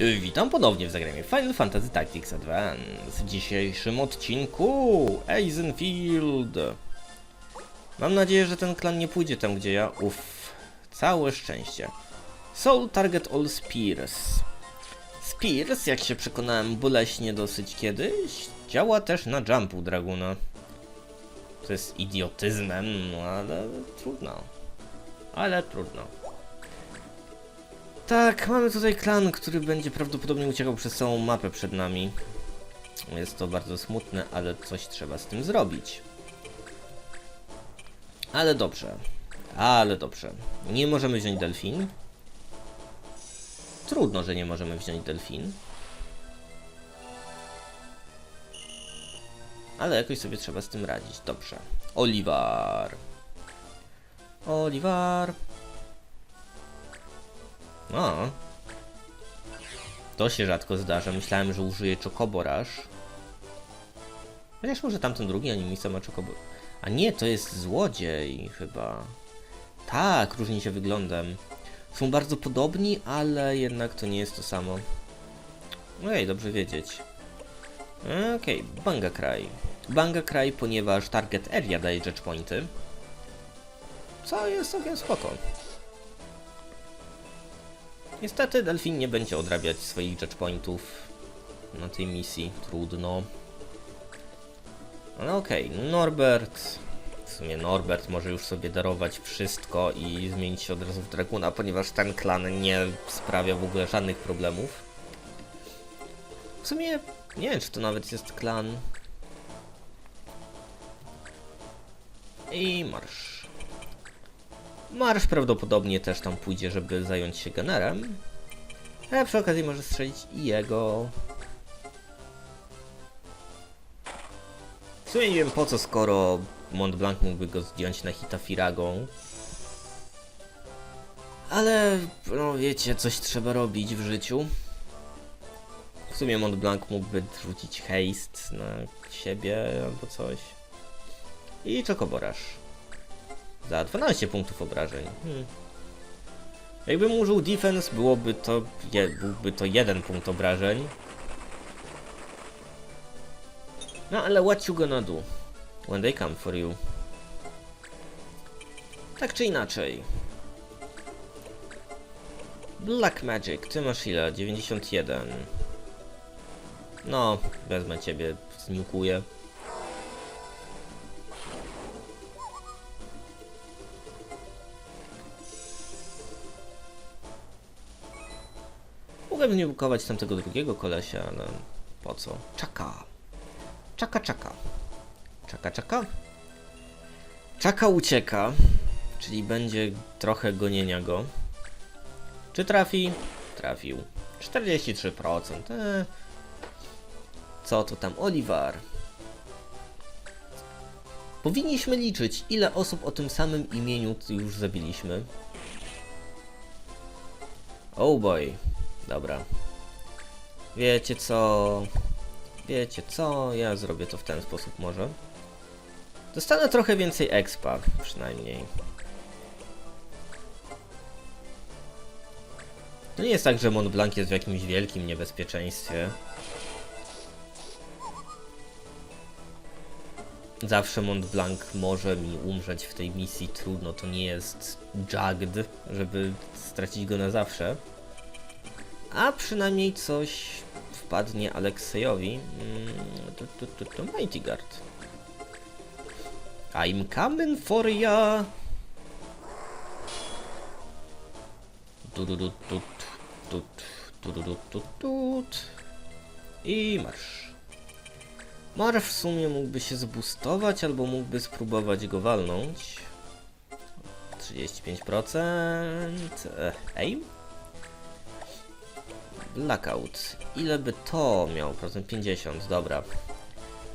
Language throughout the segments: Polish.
Y, Witam ponownie w zagraniu Final Fantasy Tactics Advance. W dzisiejszym odcinku Eisenfield. Mam nadzieję, że ten klan nie pójdzie tam, gdzie ja. Uff, całe szczęście. Soul Target All Spears. Spears, jak się przekonałem boleśnie dosyć kiedyś, działa też na jumpu Draguna. To jest idiotyzmem, no ale trudno. Ale trudno. Tak, mamy tutaj klan, który będzie prawdopodobnie uciekał przez całą mapę przed nami. Jest to bardzo smutne, ale coś trzeba z tym zrobić. Ale dobrze. Ale dobrze. Nie możemy wziąć delfin. Trudno, że nie możemy wziąć delfin. Ale jakoś sobie trzeba z tym radzić. Dobrze. Oliwar. Oliwar. O. To się rzadko zdarza. Myślałem, że użyję czokoboraż. Chociaż może tamten drugi animista ma czokobor. A nie, to jest złodziej chyba. Tak, różni się wyglądem. Są bardzo podobni, ale jednak to nie jest to samo. Ojej, dobrze wiedzieć. Okej, okay, Banga Cry. Banga Cry, ponieważ target area daje rzecz pointy. Co jest całkiem spoko. Niestety Delfin nie będzie odrabiać swoich judgepointów na tej misji. Trudno. Ale okej, okay. Norbert. W sumie Norbert może już sobie darować wszystko i zmienić się od razu w Draguna, ponieważ ten klan nie sprawia w ogóle żadnych problemów. W sumie nie wiem, czy to nawet jest klan. I marsz. Marsz prawdopodobnie też tam pójdzie, żeby zająć się generem. A przy okazji może strzelić i jego. W sumie nie wiem po co, skoro Mont Blanc mógłby go zdjąć na hita Firagą. Ale, no wiecie, coś trzeba robić w życiu. W sumie Mont Blanc mógłby rzucić haste na siebie albo coś. I czokoboraż. Za 12 punktów obrażeń. Hmm. Jakbym użył defense, byłoby to, je, byłby to jeden punkt obrażeń. No ale what you gonna do? When they come for you. Tak czy inaczej. Black Magic, ty masz ile? 91. No, wezmę ciebie, zniukuję. Mogłem nie bukować tamtego drugiego kolesia, ale po co? Czaka. Czaka, czaka. Czaka, czaka. Czaka ucieka, czyli będzie trochę gonienia go. Czy trafi? Trafił. 43%. Eee. Co to tam? Olivar. Powinniśmy liczyć, ile osób o tym samym imieniu już zabiliśmy. Oh boy. Dobra. Wiecie co? Wiecie co? Ja zrobię to w ten sposób może. Dostanę trochę więcej expa, przynajmniej. To nie jest tak, że Mont Blanc jest w jakimś wielkim niebezpieczeństwie. Zawsze Mont Blanc może mi umrzeć w tej misji, trudno, to nie jest jugged, żeby stracić go na zawsze. A przynajmniej coś wpadnie Aleksejowi. To, to, to, to Mighty Guard. I'm coming for ya! Tut, tut, tut, tut, tut, tut, tut. I marsz. Marsz w sumie mógłby się zbustować, albo mógłby spróbować go walnąć. 35%. Ej? Blackout. Ile by to miał? Procent 50, dobra.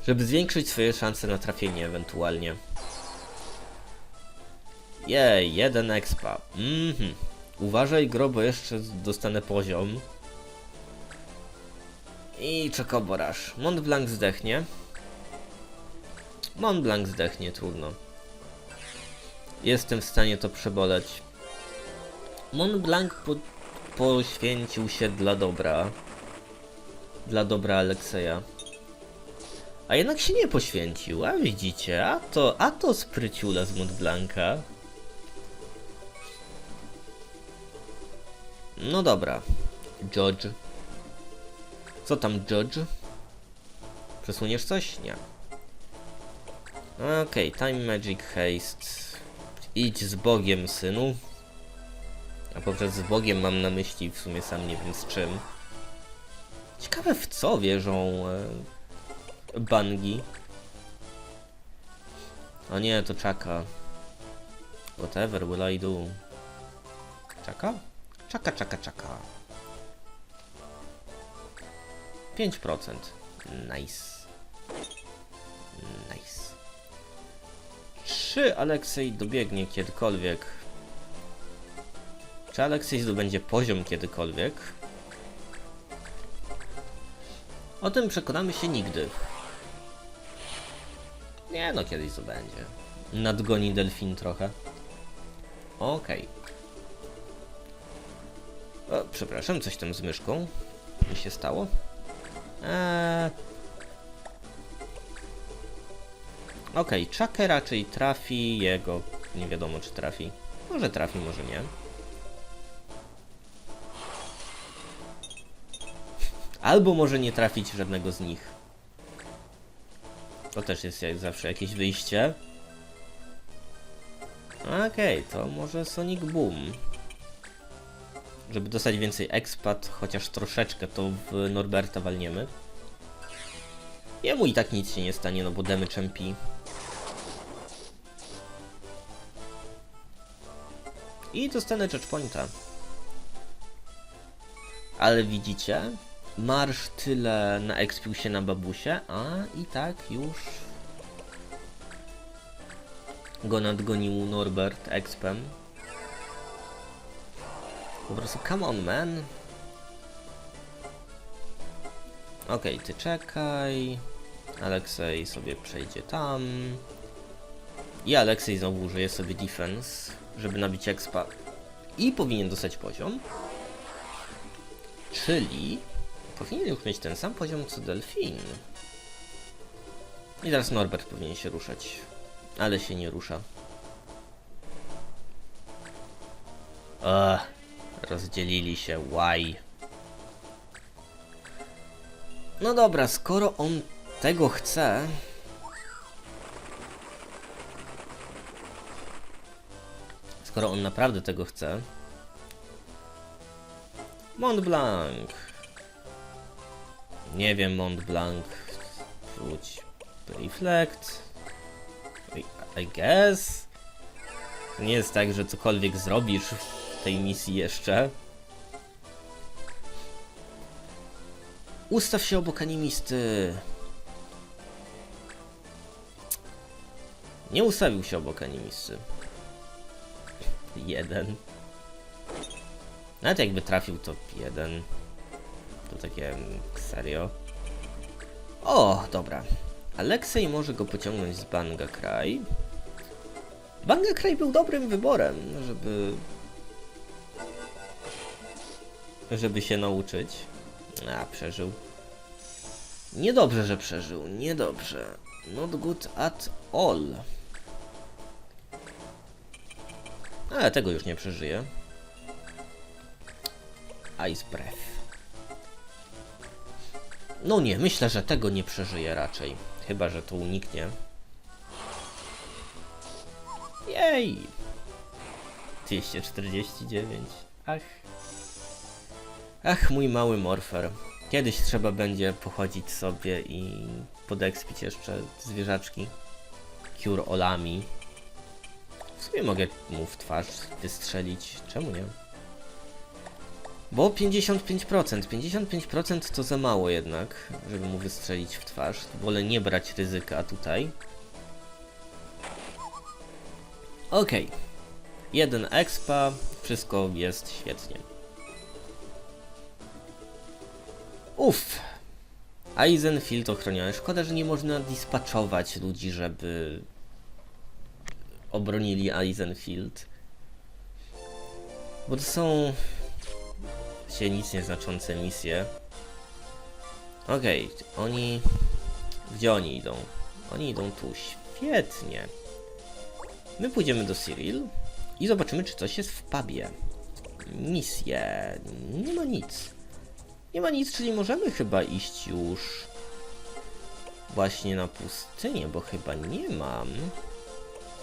Żeby zwiększyć swoje szanse na trafienie ewentualnie. Jej, jeden expa. Mhm. Uważaj gro, bo jeszcze dostanę poziom. I czekoboraż. Mont Blanc zdechnie. Mont Blanc zdechnie, trudno. Jestem w stanie to przeboleć. Mont Blanc pod poświęcił się dla dobra. Dla dobra Alekseja. A jednak się nie poświęcił, a widzicie, a to, a to spryciula z Montblanca. No dobra. Judge. Co tam, Judge? Przesuniesz coś? Nie. Okej, Time Magic Haste. Idź z Bogiem, synu. A poprzez z Bogiem mam na myśli w sumie sam nie wiem z czym. Ciekawe w co wierzą e, bangi. O nie, to czaka. Whatever will I do? Czaka? Czaka, czaka, czaka. 5%. Nice. Nice. Czy Aleksiej dobiegnie kiedykolwiek? Czy Aleksiej zdobędzie poziom kiedykolwiek? O tym przekonamy się nigdy. Nie no, kiedyś zdobędzie. Nadgoni delfin trochę. Okej. O, przepraszam, coś tam z myszką mi się stało. Eee... Okej, okay, Chucky raczej trafi, jego nie wiadomo czy trafi. Może trafi, może nie. Albo może nie trafić żadnego z nich. To też jest jak zawsze jakieś wyjście. Okej, okay, to może Sonic Boom. Żeby dostać więcej expat, chociaż troszeczkę, to w Norberta walniemy. Jemu i tak nic się nie stanie, no bo damage MP. I dostanę touchpointa. Ale widzicie? Marsz tyle naekspił się na babusie, a i tak już go nadgonił Norbert expem. Po prostu come on man. Okej, okay, ty czekaj. Aleksej sobie przejdzie tam. I Aleksej znowu użyje sobie defense, żeby nabić expa. I powinien dostać poziom. Czyli powinien mieć ten sam poziom co Delfin. I teraz Norbert powinien się ruszać. Ale się nie rusza. Ugh, rozdzielili się. Why? No dobra, skoro on tego chce... Skoro on naprawdę tego chce... Mont Blanc. Nie wiem, Mont Blanc. Rzuć. Reflect. I, I guess. Nie jest tak, że cokolwiek zrobisz w tej misji jeszcze. Ustaw się obok animisty. Nie ustawił się obok animisty. Jeden. Nawet jakby trafił to jeden. To takie mm, serio. O, dobra. Aleksej może go pociągnąć z Banga Kraj. Banga Kraj był dobrym wyborem, żeby... Żeby się nauczyć. A, przeżył. Niedobrze, że przeżył. Niedobrze. Not good at all. Ale tego już nie przeżyje. Ice Breath. No nie, myślę, że tego nie przeżyje raczej. Chyba, że to uniknie. Jej! 249. Ach. Ach, mój mały morfer. Kiedyś trzeba będzie pochodzić sobie i podekspić jeszcze zwierzaczki. Cure Olami. W sumie mogę mu w twarz wystrzelić. Czemu nie? Bo 55%. 55% to za mało jednak, żeby mu wystrzelić w twarz. Wolę nie brać ryzyka tutaj. Okay. Jeden expa, wszystko jest świetnie. Uff. Eisenfield ochroniony. Szkoda, że nie można dispatchować ludzi, żeby obronili Eisenfield. Bo to są właściwie nic nieznaczące misje. Okej, oni... Gdzie oni idą? Oni idą tu, świetnie. My pójdziemy do Cyril i zobaczymy, czy coś jest w pubie. Misje. Nie ma nic. Nie ma nic, czyli możemy chyba iść już właśnie na pustynię, bo chyba nie mam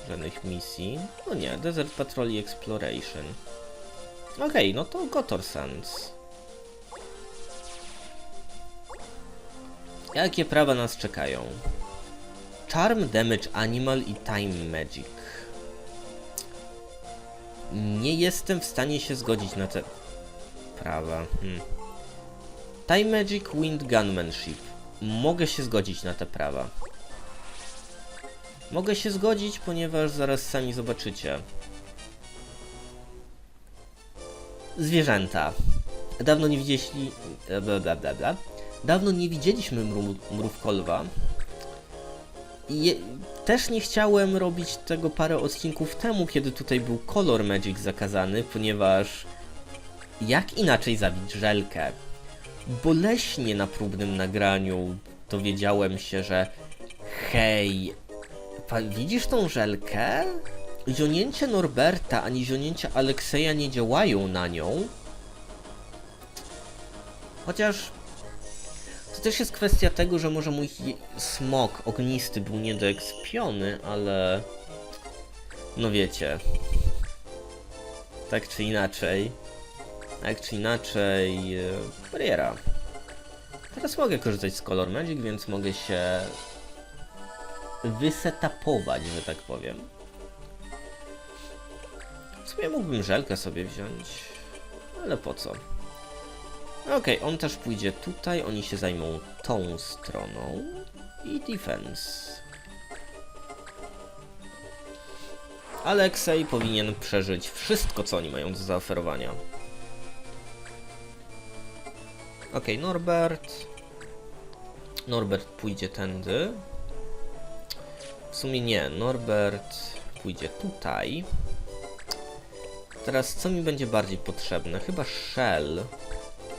żadnych misji. No nie, Desert Patrol Exploration. Okej, no to Gotor Sands. Jakie prawa nas czekają? Charm, Damage Animal i Time Magic. Nie jestem w stanie się zgodzić na te prawa. Hmm. Time Magic, Wind Gunmanship. Mogę się zgodzić na te prawa. Mogę się zgodzić, ponieważ zaraz sami zobaczycie. Zwierzęta. Dawno nie widzieliśmy... Bla, bla, bla, bla. Dawno nie widzieliśmy mrówkolwa. Je, też nie chciałem robić tego parę odcinków temu, kiedy tutaj był Color Magic zakazany, ponieważ jak inaczej zabić żelkę? Boleśnie na próbnym nagraniu dowiedziałem się, że hej, widzisz tą żelkę? Zionięcie Norberta ani zionięcie Alekseja nie działają na nią. Chociaż to też jest kwestia tego, że może mój smok ognisty był niedoekspiony, ale... No wiecie. Tak czy inaczej. Tak czy inaczej... e, Bariera. Teraz mogę korzystać z Color Magic, więc mogę się... Wysetapować, że tak powiem. Sumie mógłbym żelkę sobie wziąć. Ale po co? Okej, on też pójdzie tutaj, oni się zajmą tą stroną i defense. Alexei powinien przeżyć wszystko, co oni mają do zaoferowania. Okej, Norbert. Norbert pójdzie tędy. W sumie nie, Norbert pójdzie tutaj. Teraz co mi będzie bardziej potrzebne? Chyba Shell.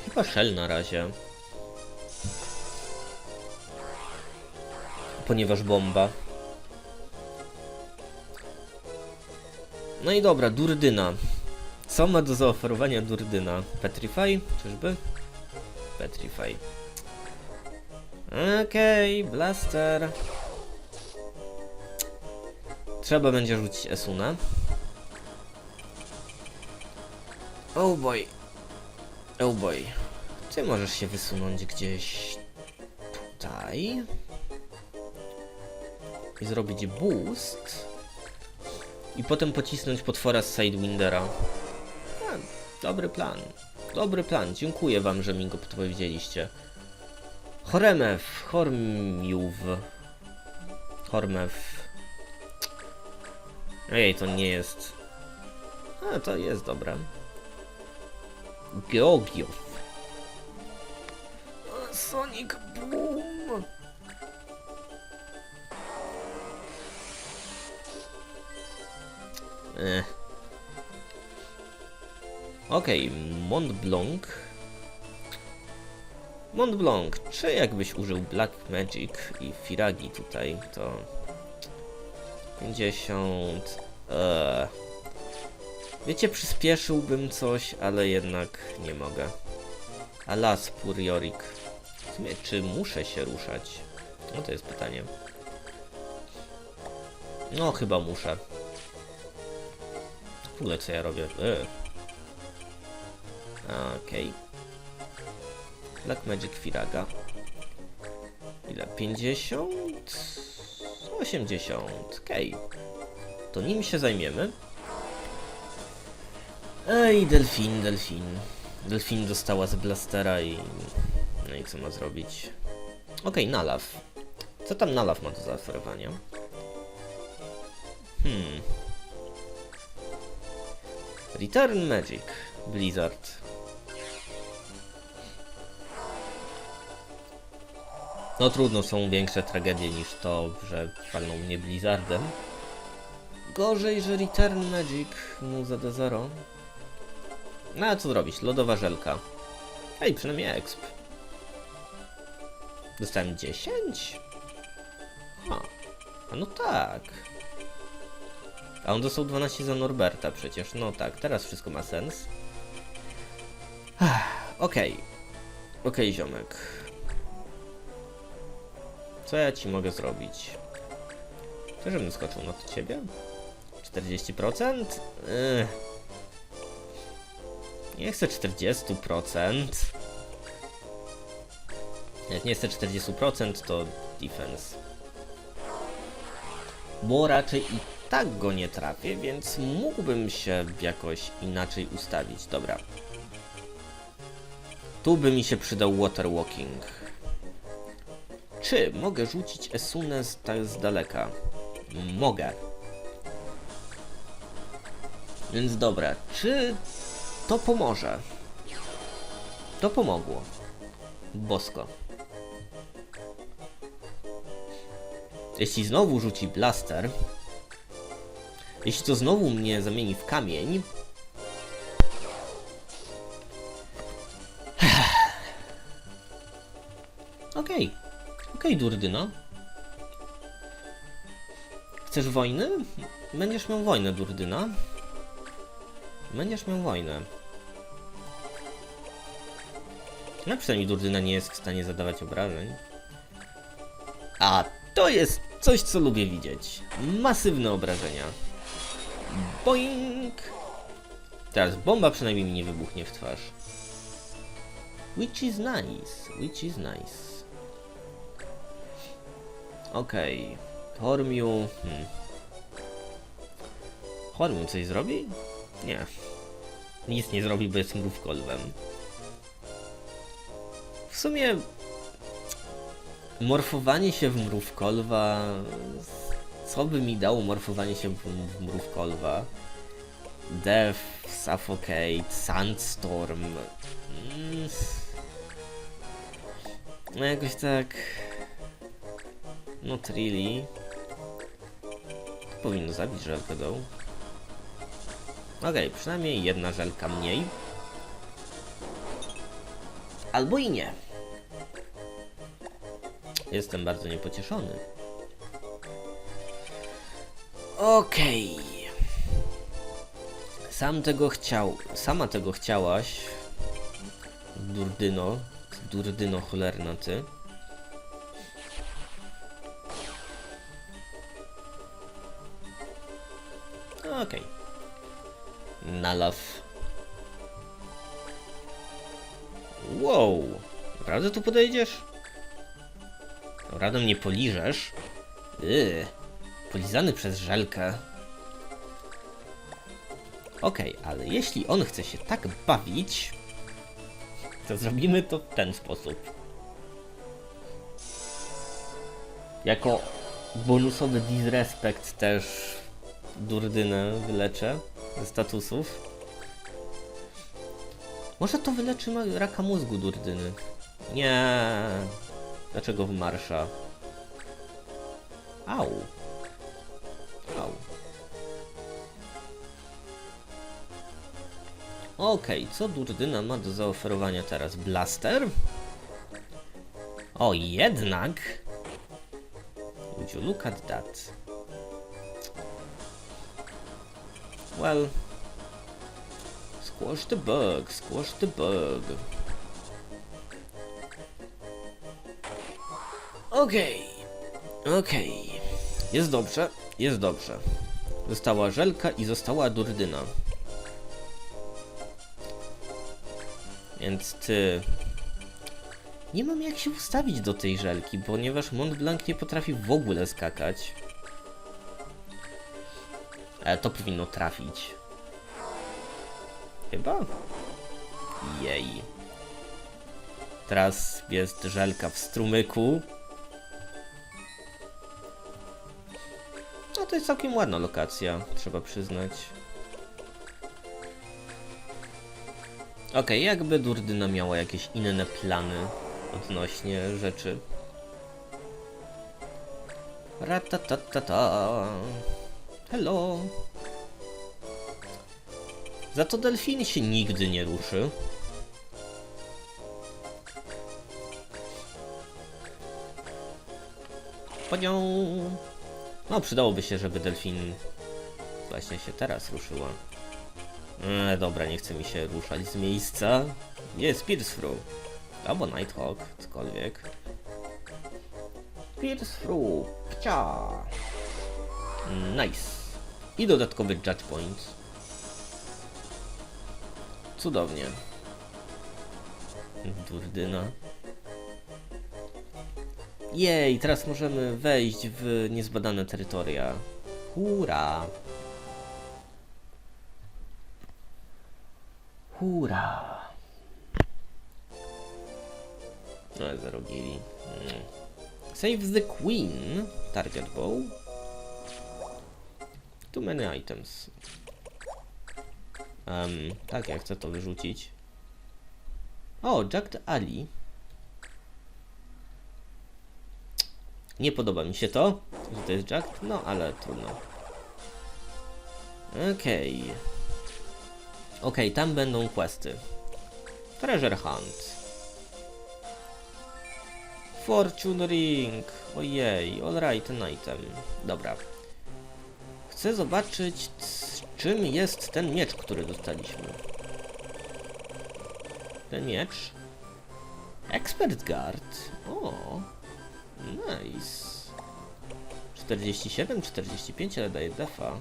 Chyba Shell na razie. Ponieważ bomba. No i dobra, Durdyna. Co ma do zaoferowania Durdyna? Petrify? Czyżby? Petrify. Okej, Blaster. Trzeba będzie rzucić Esuna. Oh boy. Oh boy. Ty możesz się wysunąć gdzieś tutaj. I zrobić boost. I potem pocisnąć potwora z Sidewindera. A, dobry plan. Dobry plan. Dziękuję wam, że mi go podpowiedzieliście. Choremew. Hormiów. Hormew. Ojej, to nie jest... A, to jest dobre. Georgiow. Sonic Boom. Eh. Okej, Mont Blanc. Mont Blanc, czy jakbyś użył Black Magic i Firagi tutaj, to 50. Eee. Wiecie, przyspieszyłbym coś, ale jednak nie mogę. Alas, Puriorik. W sumie, czy muszę się ruszać? No to jest pytanie. No, chyba muszę. W ogóle co ja robię? Eee. Okej. Black Magic Firaga. Ile? 50? 80. Okej. To nim się zajmiemy. Ej, delfin, delfin. Delfin dostała z blastera i... No i co ma zrobić? Okej, Nalaw. Co tam Nalaw ma do zaoferowania? Hmm. Return Magic. Blizzard. No trudno, są większe tragedie niż to, że palną mnie Blizzardem. Gorzej, że Return Magic mu zada 0. No a co zrobić? Lodowa żelka. Hej, przynajmniej exp. Dostałem 10? Ha. A no tak. A on dostał 12 za Norberta przecież. No tak, teraz wszystko ma sens. Okej. Okej, ziomek. Co ja ci mogę zrobić? Chcę, żebym skoczył nad ciebie? 40%? Ech. Nie chcę 40%. Jak nie chcę 40%, to defense. Bo raczej i tak go nie trafię, więc mógłbym się jakoś inaczej ustawić. Dobra. Tu by mi się przydał water walking. Czy mogę rzucić Esunę z, tak z daleka? Mogę. Więc dobra, czy to pomoże? To pomogło. Bosko. Jeśli znowu rzuci blaster, jeśli to znowu mnie zamieni w kamień, Okej, okej, Durdyno. Chcesz wojny? Będziesz miał wojnę, Durdyna. Będziesz miał wojnę. No przynajmniej Durdyna nie jest w stanie zadawać obrażeń. A to jest coś, co lubię widzieć. Masywne obrażenia. Boing! Teraz bomba przynajmniej mi nie wybuchnie w twarz. Which is nice, which is nice. Okej. Hormiu... Hmm. Hormiu coś zrobi? Nie. Nic nie zrobi, bo jest mrówkolwem. W sumie... Morfowanie się w mrówkolwa... Co by mi dało morfowanie się w, mrówkolwa? Death, Suffocate, Sandstorm... Mm. No jakoś tak... Not really. Powinno zabić żelkę dołu. Okej, przynajmniej jedna żelka mniej. Albo i nie. Jestem bardzo niepocieszony. Okej. Sam tego chciał. Sama tego chciałaś. Durdyno. Durdyno cholerna ty. Okej. Love. Wow. Naprawdę tu podejdziesz? Naprawdę mnie poliżesz? Yy. Polizany przez żelkę. Okej, ale jeśli on chce się tak bawić, to zrobimy to w ten sposób. Jako bonusowy disrespect też Durdynę wyleczę ze statusów. Może to wyleczy raka mózgu Durdyny. Nie. Dlaczego w marsza? Au. Au. Okej, co Durdyna ma do zaoferowania teraz? Blaster? O, jednak! Would you look at that? Well, squash the bug, squash the bug. Okej, okej. Jest dobrze, jest dobrze. Została żelka i została durdyna. Więc ty... Nie mam jak się ustawić do tej żelki, ponieważ Mont Blanc nie potrafi w ogóle skakać. Ale to powinno trafić. Chyba? Jej. Teraz jest żelka w strumyku. No to jest całkiem ładna lokacja, trzeba przyznać. Okej, jakby Durdyna miała jakieś inne plany odnośnie rzeczy. Ratatatata. Hello. Za to delfin się nigdy nie ruszy. Panią. No, przydałoby się, żeby delfin właśnie się teraz ruszyła. E, dobra, nie chce mi się ruszać z miejsca. Jest Pierce Albo Nighthawk, cokolwiek. Pierce Through. Pcia. Nice. I dodatkowy Judge Point. Cudownie. Durdyna. Jej, teraz możemy wejść w niezbadane terytoria. Hura! Hura! No, zero gili. Mm. Save the Queen. Target bow. Too many items. Um, tak, ja chcę to wyrzucić. O, Jacked Ali. Nie podoba mi się to, że to jest Jack, no ale trudno. Okej. Okej, tam będą questy. Treasure Hunt. Fortune Ring. Ojej, alright, ten item. Dobra. Chcę zobaczyć, czym jest ten miecz, który dostaliśmy. Ten miecz. Expert Guard. O. Nice. 47, 45, ale daje defa.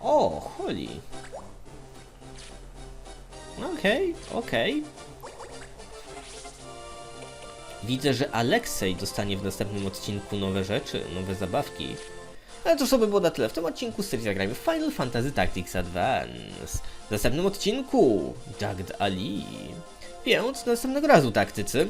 O, holy. Okej, okej. Widzę, że Alexej dostanie w następnym odcinku nowe rzeczy, nowe zabawki. Ale to sobie było na tyle w tym odcinku z serii Zagrajmy Final Fantasy Tactics Advance. W następnym odcinku Jagged Ali. Więc do następnego razu, taktycy.